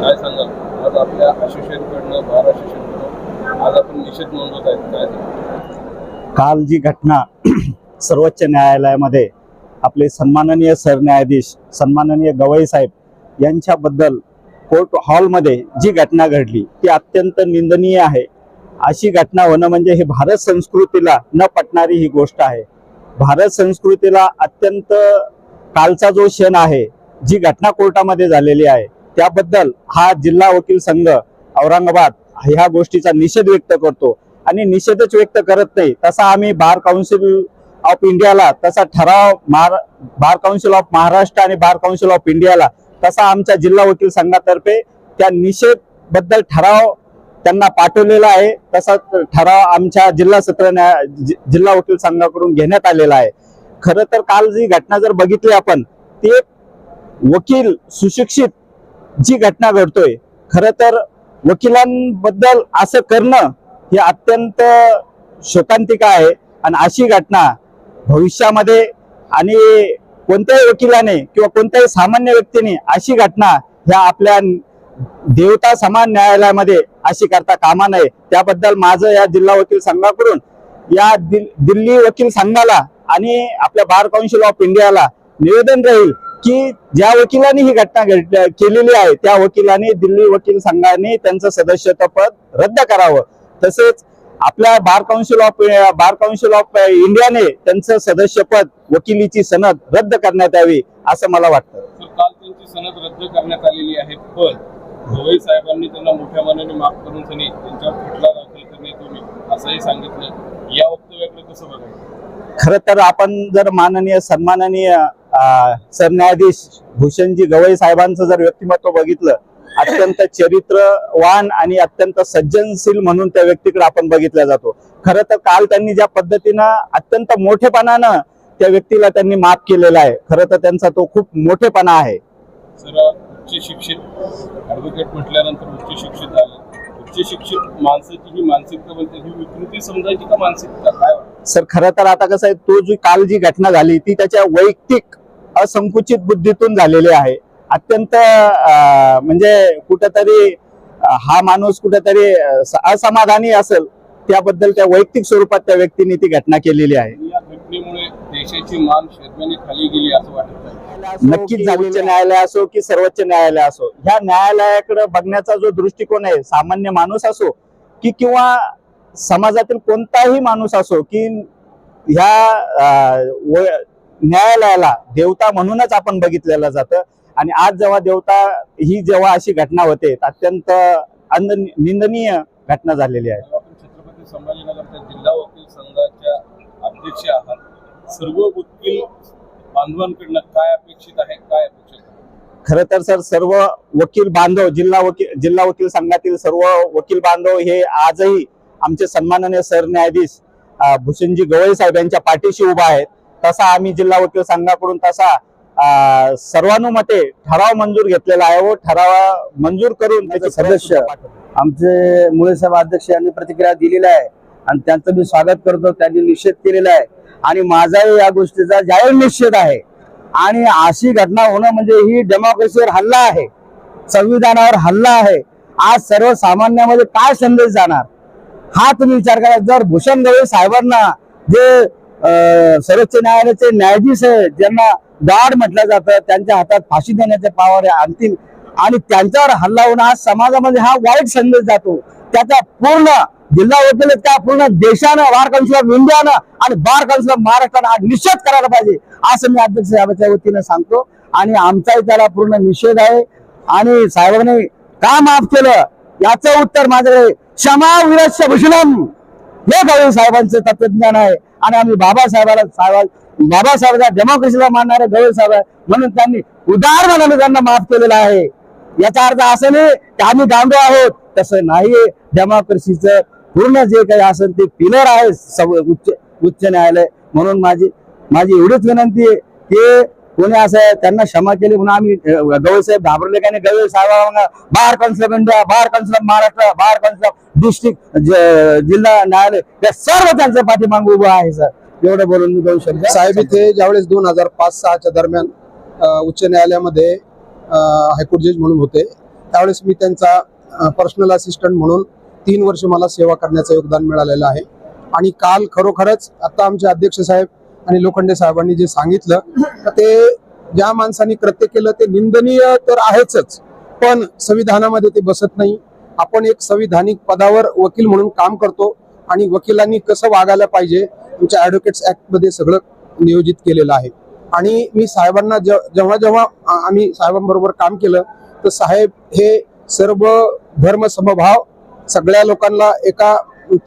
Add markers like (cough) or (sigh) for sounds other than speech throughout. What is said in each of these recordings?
काय सांगाल? आज आपल्या असोसिएशनकडनं बार असोसिएशनकडनं आज आपण निषेध नोंदवत आहेत. काय? काल जी घटना (clears throat) सर्वोच्च न्यायालयामध्ये आपले सन्माननीय सरन्यायाधीश सन्माननीय गवई साहेब यांच्याबद्दल कोर्ट हॉलमध्ये जी घटना घडली ती अत्यंत निंदनीय आहे. अशी घटना होणं म्हणजे हे भारत संस्कृतीला न पटणारी ही गोष्ट आहे. भारत संस्कृतीला अत्यंत कालचा जो क्षण आहे जी घटना कोर्टामध्ये झालेली आहे त्याबद्दल हा जिल्हा वकील संघ औरंगाबाद ह्या गोष्टीचा निषेध व्यक्त करतो. आणि निषेधच व्यक्त करत नाही. तसा आम्ही बार काउन्सिल ऑफ इंडियाला तसा ठराव बार काउन्सिल ऑफ महाराष्ट्र आणि बार काउन्सिल ऑफ इंडियाला तसा आमच्या जिल्हा वकील संघातर्फे त्या निषेधबद्दल ठराव त्यांना पाठवलेला आहे. तसा ठराव आमच्या जिल्हा सत्र न्याय जि- जिल्हा वकील संघाकडून घेण्यात आलेला आहे. खरं तर काल जी घटना जर बघितली आपण ते वकील सुशिक्षित जी घटना घडतोय खरं तर वकिलांबद्दल असं करणं हे अत्यंत शोकांतिका आहे. आणि अशी घटना भविष्यामध्ये आणि कोणत्याही वकिलाने किंवा कोणत्याही सामान्य व्यक्तीने अशी घटना ह्या आपल्या देवता समान न्यायालयामध्ये अशी करता कामा नये. त्याबद्दल माझं या जिल्हा वकील संघाकडून या दिल- दिल्ली वकील संघाला आणि आपल्या बार काउन्सिल ऑफ इंडियाला निवेदन राहील की ज्या वकिलांनी ही घटना केलेली आहे त्या वकिलांनी दिल्ली वकील संघाने त्यांचं सदस्यत्वपद रद्द करावं. तसेच आपल्या bar council of bar council of इंडियाने त्यांचं सदस्यपद वकिलीची सनद रद्द करण्यात यावी असं मला वाटतं. काल त्यांची सनद रद्द करण्यात आलेली आहे पण गवई साहेबांनी त्यांना मोठ्या मनाने माफ करून त्यांनी त्यांच्यावर खटला दाखल करण्यात येईल असंही सांगितलं. या वक्तव्याकडे कसं बघायचं? खर तर आपण जर माननीय सन्माननीय सरन्यायाधीश भूषणजी गवई साहेबांचं जर व्यक्तिमत्व बघितलं अत्यंत चरित्रवान आणि अत्यंत सज्जनशील म्हणून त्या व्यक्तीकडे आपण बघितला जातो. खरं तर काल त्यांनी ज्या पद्धतीनं अत्यंत मोठेपणानं त्या व्यक्तीला त्यांनी माफ केलेला आहे. खरं तर त्यांचा तो खूप मोठेपणा आहे. सर उच्च शिक्षित ऍडव्होकेट म्हटल्यानंतर उच्च शिक्षित झाले. शिक्षित माणसाची ही मानसिकता ही विकृती समजायची का मानसिकता? काय? सर खरं तर आता कसं आहे तो जी काल जी घटना झाली ती त्याच्या वैयक्तिक असंकुचित बुद्धीतून झालेली आहे. अत्यंत म्हणजे कुठेतरी हा माणूस कुठेतरी असमाधानी असेल त्याबद्दल त्या वैयक्तिक स्वरूपात त्या व्यक्तीने ती घटना केलेली आहे. या घटनेमुळे देशाची मान शर्मेने खाली गेली असं वाटत आहे. नक्कीच उच्च न्यायालय असो की सर्वोच्च न्यायालय असो. ह्या न्यायालयाकडे बघण्याचा जो दृष्टिकोन आहे सामान्य माणूस असो की किंवा समाजातील कोणताही माणूस असो की ह्या न्यायालयाला देवता म्हणूनच आपण बघितलेलं जातं. आणि आज जेव्हा देवता ही जेव्हा अशी घटना होते अत्यंत अंद निंदनीय घटना झालेली आहे. आपण छत्रपती संभाजीनगरच्या जिल्हा वकील संघाच्या अध्यक्ष आहात. सर्व वकील बांधवांकडनं काय अपेक्षित आहे काय अपेक्षित आहे? खरं तर सर सर्व वकील बांधव जिल्हा वकील जिल्हा वकील संघातील सर्व वकील बांधव हे आजही आमचे सन्माननीय सरन्यायाधीश भूषणजी गवई साहेब यांच्या पाठीशी उभा आहेत. तसा आम्ही जिल्हा वकील संघाकडून तसा सर्वानुमते ठराव मंजूर घेतलेला आहे व ठराव मंजूर करून त्याचे सदस्य आमचे मुळे साहेब अध्यक्ष यांनी प्रतिक्रिया दिलेली आहे आणि त्यांचं मी स्वागत करतो त्यांनी निषेध केलेला आहे. आणि माझाही या गोष्टीचा जाहीर निषेध आहे. आणि अशी घटना होणं म्हणजे ही डेमोक्रेसीवर हल्ला आहे. संविधानावर हल्ला आहे. आज सर्वसामान्यामध्ये काय संदेश जाणार? हा तुम्ही विचार करा. जर भूषण गवई साहेबांना जे सर्वोच्च न्यायालयाचे न्यायाधीश आहे ज्यांना गाड म्हटलं जातं त्यांच्या हातात फाशी देण्याचे पावर आहे अंतिम. आणि त्यांच्यावर हल्ला होणं आज समाजामध्ये हा वाईट संदेश जातो. त्याचा पूर्ण जिल्हा वकील त्या पूर्ण देशानं बार काउन्सिल ऑफ इंडियानं आणि बार काउन्सिल ऑफ महाराष्ट्रानं हा निषेध करायला पाहिजे असं मी अध्यक्ष साहेबाच्या वतीनं सांगतो. आणि आमचाही त्याला पूर्ण निषेध आहे. आणि साहेबांनी का माफ केलं? याचं उत्तर माझ्याकडे क्षमा विरस्य भूषणम हे गवळी साहेबांचं तत्वज्ञान आहे. आणि आम्ही बाबासाहेबाला साहेब बाबासाहेबांच्या डेमोक्रेसीला मानणारे गवळी साहेब आहे. म्हणून त्यांनी उदार मनाने त्यांना माफ केलेला आहे. याचा अर्थ असं नाही की आम्ही गांडो आहोत. तसं नाही डेमोक्रेसीचं पूर्ण जे काही असेल ते पिलर आहे सव- उच्च उच्च न्यायालय. म्हणून माझी माझी एवढीच विनंती आहे की कोणी असं त्यांना क्षमा केली म्हणून आम्ही गवळसाहेब घाबरले का नाही? गवळी साहेबांना bar council India bar council Maharashtra bar council district जिल्हा न्यायालय या सर्व त्यांचा पाठीमाग उभं आहे सर. एवढं बोलून मी दोन साहेब इथे ज्यावेळेस दोन हजार पाच सहाच्या दरम्यान उच्च न्यायालयामध्ये हायकोर्ट जज म्हणून होते त्यावेळेस मी त्यांचा पर्सनल असिस्टंट म्हणून तीन वर्ष मला सेवा करण्याचं योगदान मिळालेलं आहे. आणि काल खरोखरच आता आमचे अध्यक्ष साहेब आणि लोखंडे साहेबांनी जे सांगितलं तर ते ज्या माणसांनी कृत्य केलं ते निंदनीय तर आहेच पण संविधानामध्ये ते बसत नाही. आपण एक संविधानिक पदावर वकील म्हणून काम करतो आणि वकिलांनी कसं वागायला पाहिजे तुमच्या ऍडव्होकेट्स ऍक्टमध्ये सगळं नियोजित केलेलं आहे. आणि मी साहेबांना जेव्हा जेव्हा आम्ही साहेबांबरोबर काम केलं तर साहेब हे सर्व धर्म समभाव सगळ्या लोकांना एका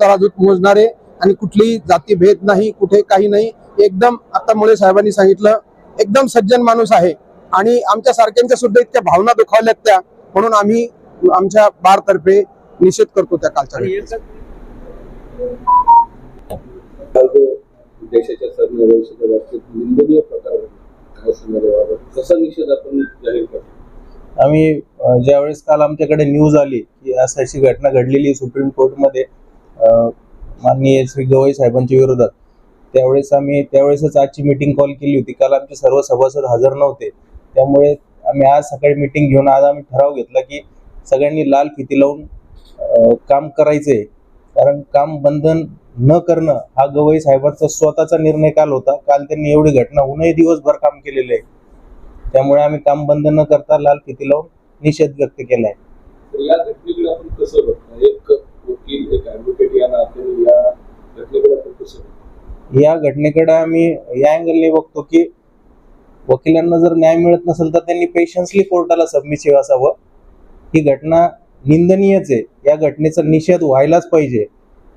तराजूत मोजणारे आणि कुठलीही जातीभेद नाही कुठे काही नाही. एकदम आता मुळे साहेबांनी सांगितलं एकदम सज्जन माणूस आहे. आणि आमच्या सारख्यांच्या सुद्धा इतक्या भावना दुखावल्यात त्या. म्हणून आम्ही आमच्या बार तर्फे निषेध करतो त्या कालच्या देशाच्या सरन्यायाधीशाच्या बाबतीत निंदनीय प्रकार घडला, काय सांगाल याबाबत? कसा निषेध आपण जाहीर करतो? आम्ही ज्यावेळेस काल आमच्याकडे न्यूज आली असं अशी घटना घडलेली सुप्रीम कोर्टमध्ये माननीय श्री गवई साहेबांच्या विरोधात. त्यावेळेस आम्ही त्यावेळेसच आजची मीटिंग कॉल केली होती. काल आमचे सर्व सभासद हजर नव्हते. त्यामुळे आम्ही आज सकाळी मीटिंग घेऊन आज आम्ही ठराव घेतला की सगळ्यांनी लाल फिती लावून काम करायचे कारण काम बंधन न करणं हा गवई साहेबांचा स्वतःचा निर्णय काल होता. काल त्यांनी एवढी घटना होऊनही दिवसभर काम केलेलं आहे. त्यामुळे आम्ही काम बंद न करता लाल फिती लावून निषेध व्यक्त केला आहे तर या घटनेकडे आपण कसं बघतो एक वकील एक ऍडव्होकेट या नात्याने या घटनेकडे आपण कसं बघतो या घटनेकडे आम्ही या अँगलने बघतो की वकिलांना जर न्याय मिळत नसेल तर त्यांनी पेशन्सली कोर्टाला सबमिसिव्ह असावं. ही घटना निंदनीयच आहे. या घटनेचा निषेध व्हायलाच पाहिजे.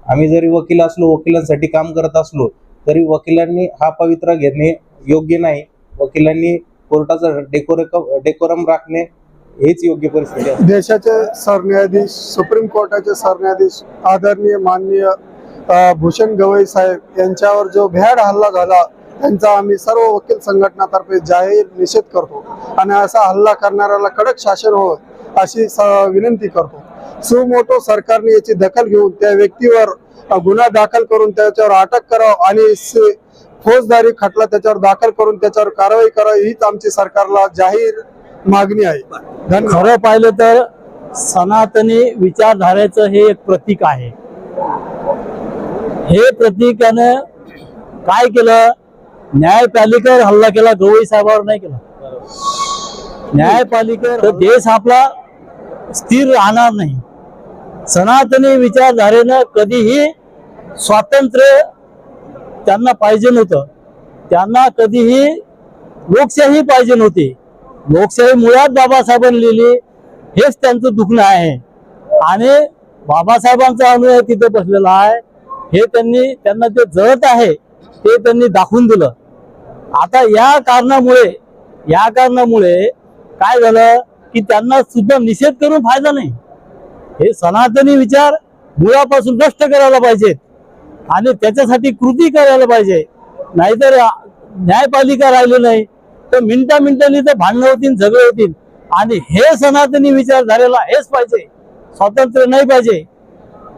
आम्ही जरी वकील असलो वकिलांसाठी काम करत असलो तरी वकिलांनी हा पवित्रा घेणे योग्य नाही. वकिलांनी कोर्टाचा डेकोरेक डेकोरम राखणे हेच योग्य परिस्थिती देशाचे सरन्यायाधीश सुप्रीम कोर्टाचे सरन्यायाधीश आदरणीय माननीय भूषण गवई साहेब यांच्यावर जो भ्याड हल्ला झाला त्यांचा आम्ही सर्व वकील संघटनातर्फे जाहीर निषेध करतो. आणि असा हल्ला करणाऱ्याला कडक शासन हो अशी स- विनंती करतो. सुमोटो सरकारने याची दखल घेऊन त्या व्यक्तीवर गुन्हा दाखल करून त्याच्यावर अटक करावं आणि फौजदारी खटला त्याच्यावर दाखल करून त्याच्यावर कारवाई करावी हीच आमची सरकारला जाहीर मागणी आहे. खरं पाहिलं तर सनातनी विचारधारेचं हे एक प्रतीक आहे. हे प्रतीकानं काय केलं? न्यायपालिकेवर हल्ला केला गवई साहेबावर नाही केला. न्यायपालिकेवर देश आपला स्थिर राहणार नाही. सनातनी विचारधारेनं कधीही स्वातंत्र्य त्यांना पाहिजे नव्हतं. त्यांना कधीही लोकशाही पाहिजे नव्हती. लोकशाही मुळात बाबासाहेबांनी लिहिली हेच त्यांचं दुखणं आहे. आणि बाबासाहेबांचा अनुयाय तिथे बसलेला आहे. हे त्यांनी त्यांना ते जळत आहे ते त्यांनी दाखवून दिलं. आता या कारणामुळे या कारणामुळे काय झालं की त्यांना सुद्धा निषेध करून फायदा नाही. हे सनातनी विचार मुळापासून नष्ट करायला पाहिजेत. आणि त्याच्यासाठी कृती करायला पाहिजे. नाहीतर न्यायपालिका राहिली नाही. तर मिनटा मिनटांनी तर भांडणं होतील झगडे होतील. आणि हे सनातनी विचारधारेला हेच पाहिजे. स्वातंत्र्य नाही पाहिजे.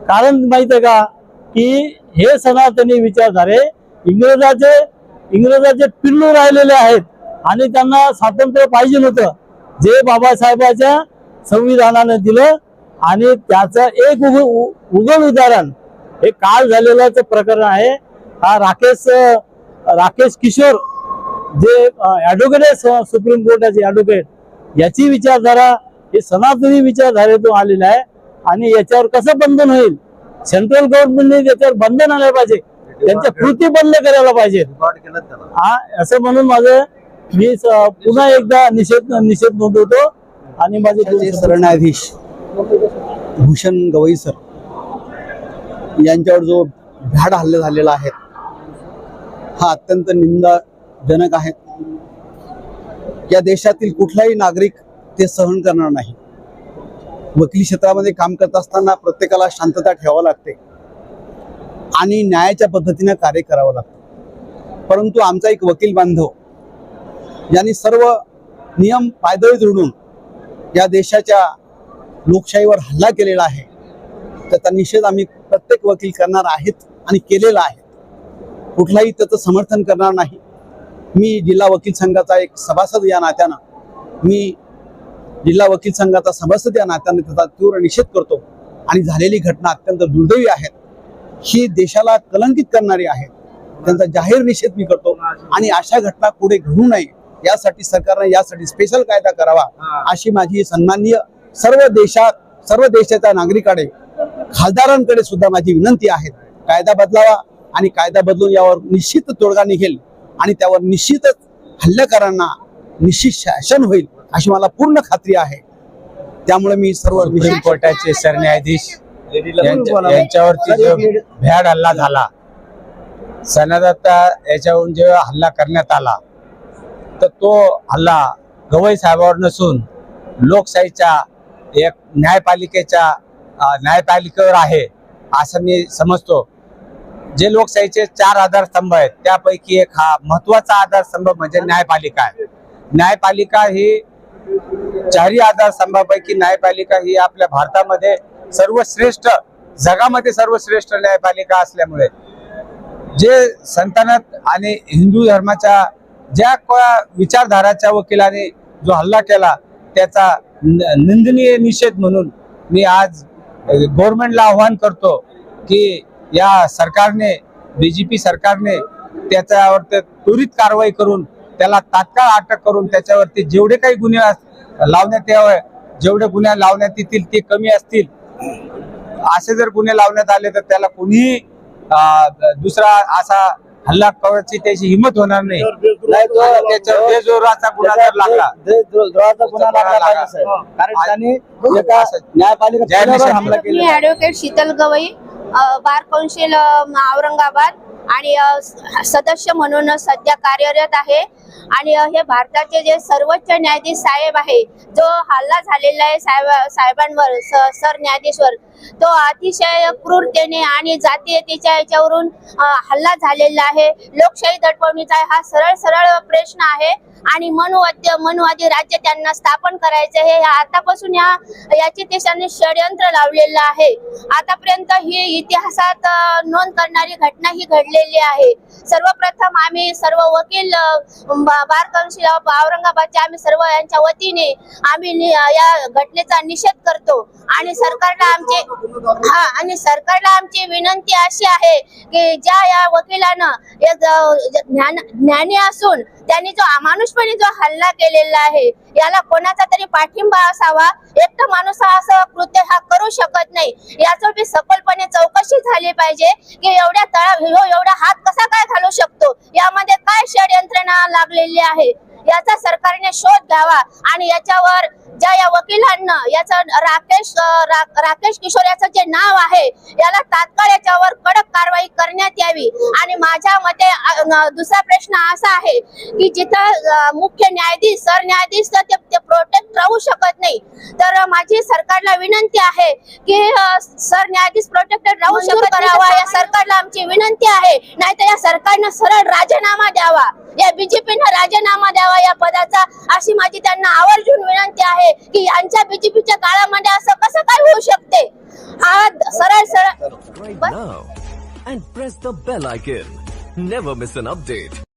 कारण माहीत आहे का? की हे सनातनी विचारधारे इंग्रजाचे इंग्रजाचे पिल्लू राहिलेले आहेत. आणि त्यांना स्वातंत्र्य पाहिजे नव्हतं. जे बाबासाहेबाच्या संविधानाने दिलं आणि त्याचं एक उग उ- उगम उदाहरण. हे काल झालेलं प्रकरण आहे. हा राकेश राकेश किशोर जे ऍडव्होकेट आहे सुप्रीम कोर्टाचे ऍडव्होकेट याची विचारधारा ही सनातनी विचारधारेतून आलेली आहे. आणि याच्यावर कसं बंधन होईल? सेंट्रल गव्हर्नमेंटने त्याच्यावर बंधन आलं पाहिजे. त्यांच्या कृती बंद करायला पाहिजे. हा असं म्हणून माझं मी पुन्हा एकदा निषेध निषेध नोंदवतो. आणि माझे सरन्यायाधीश भूषण गवई सर यांच्यावर जो भ्याड हल्ले झालेला आहे हा अत्यंत जनक आहेत. या देशातील कुठलाही नागरिक ते सहन करणार नाही. वकिली क्षेत्रामध्ये काम करत असताना प्रत्येकाला शांतता ठेवावं लागते. आणि न्यायाच्या पद्धतीने कार्य करावं लागतं. परंतु आमचा एक वकील बांधव यांनी सर्व नियम पायदळी तोडून या देशाच्या लोकशाहीवर हल्ला केलेला आहे. त्याचा निषेध आम्ही प्रत्येक वकील करणार आहेत आणि केलेला आहे. कुठलाही त्याचं समर्थन करणार नाही. मी जिल्हा वकील संघाचा एक सभासद या नात्यानं मी जिल्हा वकील संघाचा सभासद या नात्यानं त्याचा तीव्र निषेध करतो आणि झालेली घटना अत्यंत दुर्दैवी आहे. ही देशाला कलंकित करणारी आहे. त्यांचा जाहीर निषेध मी करतो आणि अशा घटना पुढे घडू नये. यासाठी सरकारने यासाठी स्पेशल कायदा करावा अशी माझी सन्माननीय सर्व देशात सर्व देशाच्या नागरिकाकडे खासदारांकडे सुद्धा माझी विनंती आहे. कायदा बदलावा आणि कायदा बदलून यावर निश्चित तोडगा निघेल. आणि त्यावर निश्चितच हल्लेकरांना निश्चित शासन होईल अशी मला पूर्ण खात्री आहे. त्यामुळे मी सर्व सुप्रीम कोर्टाचे सरन्यायाधीश यांच्या- यांच्यावरती जो भ्याड हल्ला झाला सनदत्ता याच्यावरून जेव्हा हल्ला करण्यात आला तर तो हल्ला गवई साहेबावर नसून लोकशाहीच्या एक न्यायपालिकेच्या न्यायपालिकेवर आहे असं मी समजतो. जे लोकशाहीचे चार आधारस्तंभ आहेत त्यापैकी एक हा महत्त्वाचा आधारस्तंभ म्हणजे न्यायपालिका आहे. न्यायपालिका ही चारही आधारस्तंभापैकी न्यायपालिका ही आपल्या भारतामध्ये सर्वश्रेष्ठ जगामध्ये सर्वश्रेष्ठ न्यायपालिका असल्यामुळे जे संतानत आणि हिंदू धर्माच्या ज्या विचारधाराच्या वकिलाने जो हल्ला केला त्याचा न- निंदनीय निषेध म्हणून मी आज गव्हर्नमेंटला आव्हान करतो की या सरकारने बीजेपी सरकारने त्याच्यावर त्वरित कारवाई करून त्याला तात्काळ अटक करून त्याच्यावरती जेवढे काही गुन्हे लावण्यात यावे जेवढे गुन्हे लावण्यात येतील ते कमी असतील असे जर गुन्हे लावण्यात आले तर त्याला कोणीही दुसरा असा हल्ला करायची त्याची हिंमत होणार नाही. नाही, तो- आणि त्याच्यावर बेजोराचा गुन्हा जर लागला. कारण त्यांनी न्यायपालिका हमला केला. शीतल गवई. बार कौन्सिल औरंगाबाद आणि सदस्य म्हणून सध्या कार्यरत आहे. आणि हे भारताचे जे सर्वोच्च न्यायाधीश साहेब आहे जो हल्ला झालेला आहे साहेब साहेबांवर सर सरन्यायाधीशवर तो अतिशय क्रूरतेने आणि जातीयतेच्या याच्यावरून हल्ला झालेला आहे. लोकशाही दडपवणीचा हा सरळ सरळ प्रश्न आहे. आणि मनुवाद्य मनुवादी राज्य त्यांना स्थापन करायचं हे आतापासून या याचे देशाने षडयंत्र लावलेलं आहे. आतापर्यंत ही इतिहासात नोंद करणारी घटना ही घडलेली आहे. सर्वप्रथम आम्ही सर्व वकील बार कौन्सिल ऑफ औरंगाबादच्या आम्ही सर्व यांच्या वतीने आम्ही या घटनेचा निषेध करतो. आणि सरकारला आमचे हा आणि सरकारला आमची विनंती अशी आहे की ज्या या वकिलानं ज्ञान ज्ञानी असून त्यांनी जो अमानुषपणे जो हल्ला केलेला आहे याला कोणाचा तरी पाठिंबा असावा? एकटा माणूस हा असं कृत्य हा करू शकत नाही. यासाठी बी सखोलपणे चौकशी झाली पाहिजे की एवढ्या तळा हो, एवढा हात कसा काय घालू शकतो? यामध्ये काय षडयंत्रणा लागलेली आहे? याचा सरकारने शोध घ्यावा आणि याच्यावर ज्या या वकिलांना याचं राकेश रा- राकेश किशोर याचं जे नाव आहे याला तात्काळ याच्यावर कडक कारवाई करण्यात यावी. आणि माझ्या मते दुसरा प्रश्न असा आहे की जिथं मुख्य न्यायाधीश सरन्यायाधीश ते- प्रोटेक्ट नाही. तर माझी सरकारला विनंती आहे की सरन्यायाधीश प्रोटेक्टेड राहू शकत करावा या सरकारला आमची विनंती आहे. नाहीतर या सरकारनं सरळ राजीनामा द्यावा. या बीजेपीनं राजीनामा द्यावा या पदाचा. अशी माझी त्यांना आवर्जून विनंती आहे की यांच्या बीजेपीच्या काळामध्ये असं कसं काय होऊ शकते? हा द- सरळ सरळ and press the bell icon. Never miss an update.